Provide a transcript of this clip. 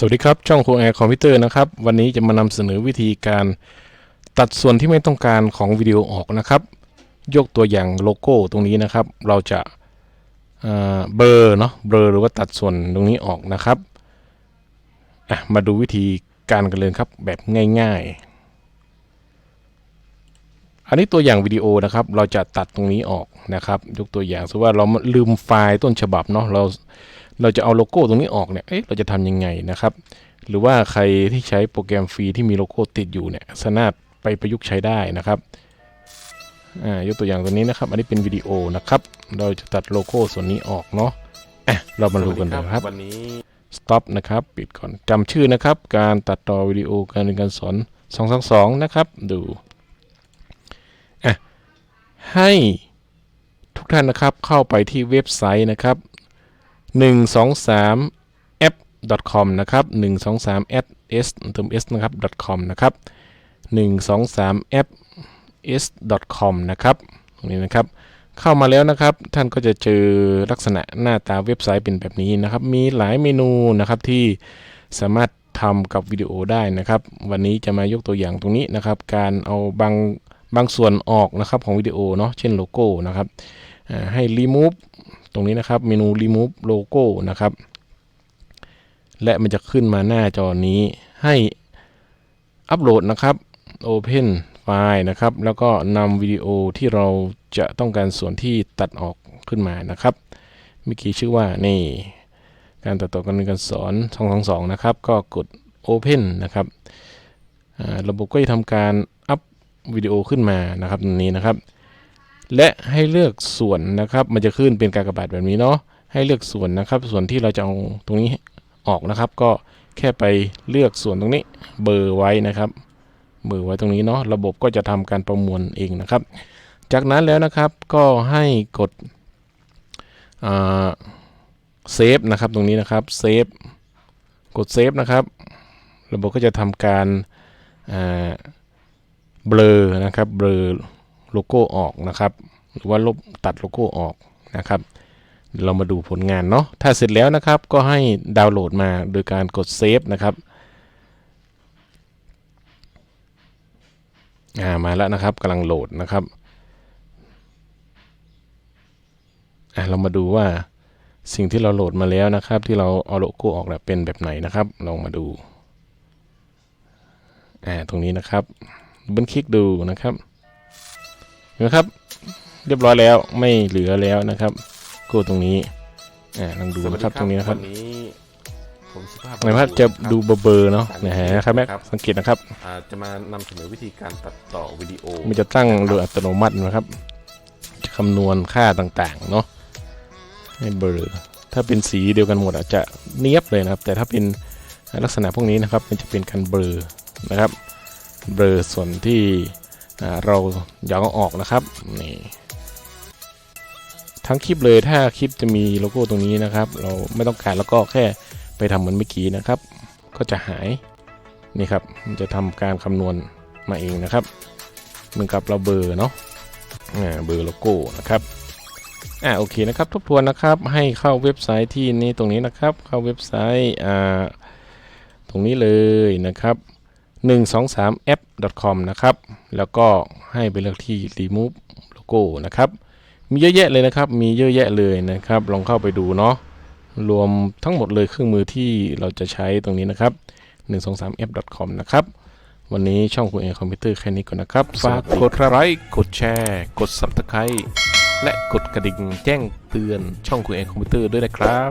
สวัสดีครับ ช่องครูแอร์คอมพิวเตอร์นะครับ วันนี้จะมานำเสนอวิธีการตัดส่วนที่ไม่ต้องการของวิดีโอออกนะครับ ยกตัวอย่างโลโก้ตรงนี้นะครับ เราจะเอ่อเบลอเนาะเบลอหรือว่าตัดส่วนตรงนี้ออกนะครับมาดูวิธีการกันเลยครับแบบง่ายๆ อันนี้ตัวอย่างวิดีโอนะครับ เราจะตัดตรงนี้ออกนะครับ ยกตัวอย่างสมมติว่าเราลืมไฟล์ต้นฉบับเนาะเรา เราจะเอาโลโก้ตรงนี้ออกเนี่ยเอ๊ะเราจะทำยังไงนะครับ หรือว่าใครที่ใช้โปรแกรมฟรีที่มีโลโก้ติดอยู่เนี่ยสามารถไปประยุกต์ใช้ได้นะครับอ่ายกตัวอย่างตัวนี้นะครับ อันนี้เป็นวิดีโอนะครับ เราจะตัดโลโก้ส่วนนี้ออกเนาะอะเรามาดูกันเลยครับวันนี้ stop นะครับ ปิดก่อนจำชื่อนะครับ การตัดต่อวิดีโอการเรียนการสอน222นะครับ ดูอะให้ทุกท่านนะครับเข้าไปที่เว็บไซต์นะครับ 123 app com นะครับ123 s s ติม s นะครับ com นะครับ123 app s com นะครับตรงนี้นะครับ เข้ามาแล้วนะครับ ท่านก็จะเจอลักษณะหน้าตาเว็บไซต์เป็นแบบนี้นะครับ มีหลายเมนูนะครับที่สามารถทำกับวิดีโอได้นะครับ วันนี้จะมายกตัวอย่างตรงนี้นะครับ การเอาบางบางส่วนออกนะครับของวิดีโอเนาะเช่นโลโก้นะครับให้ remove รงนี้นะครับเมนู remove logo นะครับ และมันจะขึ้นมาหน้าจอนี้ให้อัปโหลดนะครับ Open ไฟล์นะครับ แล้วก็นำวิดีโอที่เราจะต้องการส่วนที่ตัดออกขึ้นมานะครับเมื่อกี้ชื่อว่านี่การตัดต่อการเรียนการสอน222นะครับ ก็กด Open นะครับระบบก็จะทำการอัพวิดีโอขึ้นมานะครับตรงนี้นะครับ และให้เลือกส่วนนะครับ มันจะขึ้นเป็นกากบาทแบบนี้เนาะให้เลือกส่วนนะครับ ส่วนที่เราจะเอาตรงนี้ออกนะครับ ก็แค่ไปเลือกส่วนตรงนี้เบอร์ไว้นะครับเบอร์ไว้ตรงนี้เนาะระบบก็จะทำการประมวลเองนะครับ จากนั้นแล้วนะครับก็ให้กดเซฟนะครับตรงนี้นะครับเซฟกดเซฟนะครับ ระบบก็จะทำการเบลอนะครับเบลอ โลโก้ออกนะครับ หรือว่าลบตัดโลโก้ออกนะครับเรามาดูผลงานเนาะถ้าเสร็จแล้วนะครับก็ให้ดาวน์โหลดมาโดยการกดเซฟนะครับอ่ามาแล้วนะครับกำลังโหลดนะครับอะเรามาดูว่าสิ่งที่เราโหลดมาแล้วนะครับ ที่เราเอาโลโก้ออกเนี่ยเป็นแบบไหนนะครับ ลองมาดูอ่าตรงนี้นะครับบิ้ลคลิกดูนะครับ นไหมครับ เรียบร้อยแล้วไม่เหลือแล้วนะครับโก้ตรงนี้อ่าลองดูนะครับตรงนี้นะครับวันนี้ผมสุภาพนะครับจะดูเบลอๆเนาะนะฮะครับแม่สังเกตนะครับอ่าจะมานำเสนอวิธีการตัดต่อวิดีโอ มันจะตั้งโดยอัตโนมัตินะครับจะคำนวณค่าต่างๆเนาะให้เบลอถ้าเป็นสีเดียวกันหมดอาจจะเนียบเลยนะครับ แต่ถ้าเป็นลักษณะพวกนี้นะครับ มันจะเป็นการเบลอนะครับ เบลอส่วนที่อ่า เราอยากเอาออกนะครับนี่ทั้งคลิปเลยถ้าคลิปจะมีโลโก้ตรงนี้นะครับ เราไม่ต้องการแล้วก็แค่ไปทำเหมือนเมื่อกี้นะครับ ก็จะหายนี่ครับมันจะทำการคำนวณมาเองนะครับเหมือนกับเราเบอร์เนาะเบอร์โลโก้นะครับอ่าโอเคนะครับทบทวนนะครับให้เข้าเว็บไซต์ที่นี่ตรงนี้นะครับ เข้าเว็บไซต์อ่าตรงนี้เลยนะครับ 123 app com นะครับ แล้วก็ให้ไปเลือกที่ remove logo นะครับ มีเยอะแยะเลยนะครับ มีเยอะแยะเลยนะครับ ลองเข้าไปดูเนาะ รวมทั้งหมดเลยเครื่องมือที่เราจะใช้ตรงนี้นะครับ 123 app com นะครับ วันนี้ช่องคุณเองคอมพิวเตอร์แค่นี้ก่อนนะครับ ฝากกดไลค์ กดแชร์ กด Subscribe และกดกระดิ่งแจ้งเตือนช่องคุณเองคอมพิวเตอร์ด้วยนะครับ